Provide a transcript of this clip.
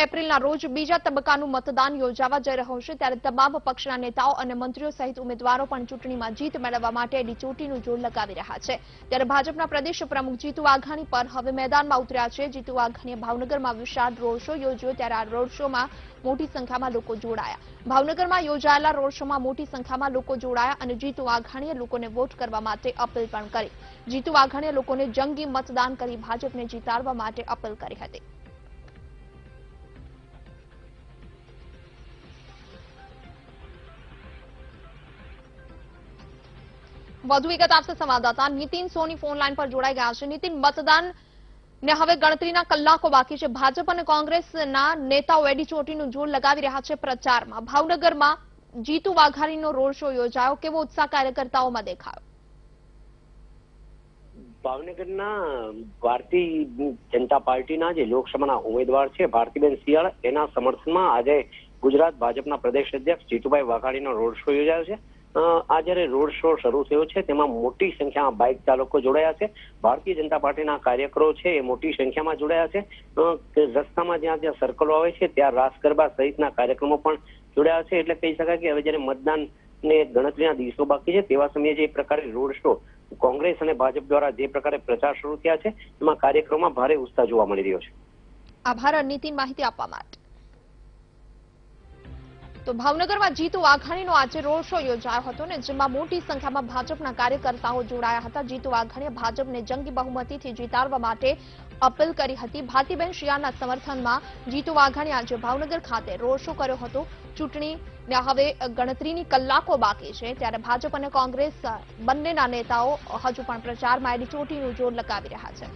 એપ્રિલના રોજ બીજા તબક્કાનું મતદાન યોજાવા જઈ રહ્યું છે. ત્યારે તમામ પક્ષના નેતાઓ અને મંત્રીઓ સહિત ઉમેદવારો પણ ચૂંટણીમાં જીત મેળવવા માટે એડી જોર લગાવી રહ્યા છે. ત્યારે ભાજપના પ્રદેશ પ્રમુખ જીતુ વાઘાણી પર હવે મેદાનમાં ઉતર્યા છે. જીતુ વાઘાણીએ ભાવનગરમાં વિશાળ રોડ શો યોજ્યો, ત્યારે આ રોડ શોમાં મોટી સંખ્યામાં લોકો જોડાયા. ભાવનગરમાં યોજાયેલા રોડ શોમાં મોટી સંખ્યામાં લોકો જોડાયા અને જીતુ વાઘાણીએ લોકોને વોટ કરવા માટે અપીલ પણ કરી. જીતુ વાઘાણીએ લોકોને જંગી મતદાન કરી ભાજપને જીતાડવા માટે અપીલ કરી હતી. વધુ વિગત આપશે સંવાદદાતા. નીતિન સોની ફોન લાઈન પર જોડાઈ ગયા છે. નીતિન, મતદાન ને હવે ગણતરીના કલાકો બાકી છે. ભાજપ અને કોંગ્રેસના નેતાઓ એડી ચોટીનું જોર લગાવી રહ્યા છે પ્રચારમાં. ભાવનગરમાં જીતુ વાઘાણીનો રોડ શો યોજાયો. કેવો ઉત્સાહ કાર્યકર્તાઓમાં દેખાયો? ભાવનગરના ભારતીય જનતા પાર્ટીના જે લોકસભાના ઉમેદવાર છે, ભારતીબેન શિયાળ, એના સમર્થનમાં આજે ગુજરાત ભાજપના પ્રદેશ અધ્યક્ષ જીતુભાઈ વાઘાણીનો રોડ શો યોજાયો છે. આ જ્યારે રોડ શો શરૂ થયો છે, તેમાં મોટી સંખ્યામાં બાઇક ચાલકો જોડાયા છે. ભારતીય જનતા પાર્ટીના કાર્યકરો છે, એ મોટી સંખ્યામાં જોડાયા છે. રસ્તામાં જ્યાં જ્યાં સર્કલો આવે છે, ત્યાં રાસ ગરબા સહિતના કાર્યક્રમો પણ જોડાયા છે. એટલે કહી શકાય કે હવે જ્યારે મતદાન ને ગણતરીના દિવસો બાકી છે, તેવા સમયે જે પ્રકારે રોડ શો કોંગ્રેસ અને ભાજપ દ્વારા જે પ્રકારે પ્રચાર શરૂ થયા છે, એમાં કાર્યક્રમમાં ભારે ઉત્સાહ જોવા મળી રહ્યો છે. આભાર નીતિન માહિતી આપવા માટે. તો ભાવનગરમાં જીતુ વાઘાણીનો આજે રોડ શો યોજાયો હતો ને જેમાં મોટી સંખ્યામાં ભાજપના કાર્યકર્તાઓ જોડાયા હતા. જીતુ વાઘાણીએ ભાજપને જંગી બહુમતીથી જીતાડવા માટે અપીલ કરી હતી. ભારતીબેન શિયાળના સમર્થનમાં જીતુ વાઘાણી આજે ભાવનગર ખાતે રોડ શો કર્યો હતો. ચૂંટણીને હવે ગણતરીની કલાકો બાકી છે ત્યારે ભાજપ અને કોંગ્રેસ બંનેના નેતાઓ હજુ પણ પ્રચારમાં એડી ચોટીનું જોર લગાવી રહ્યા છે.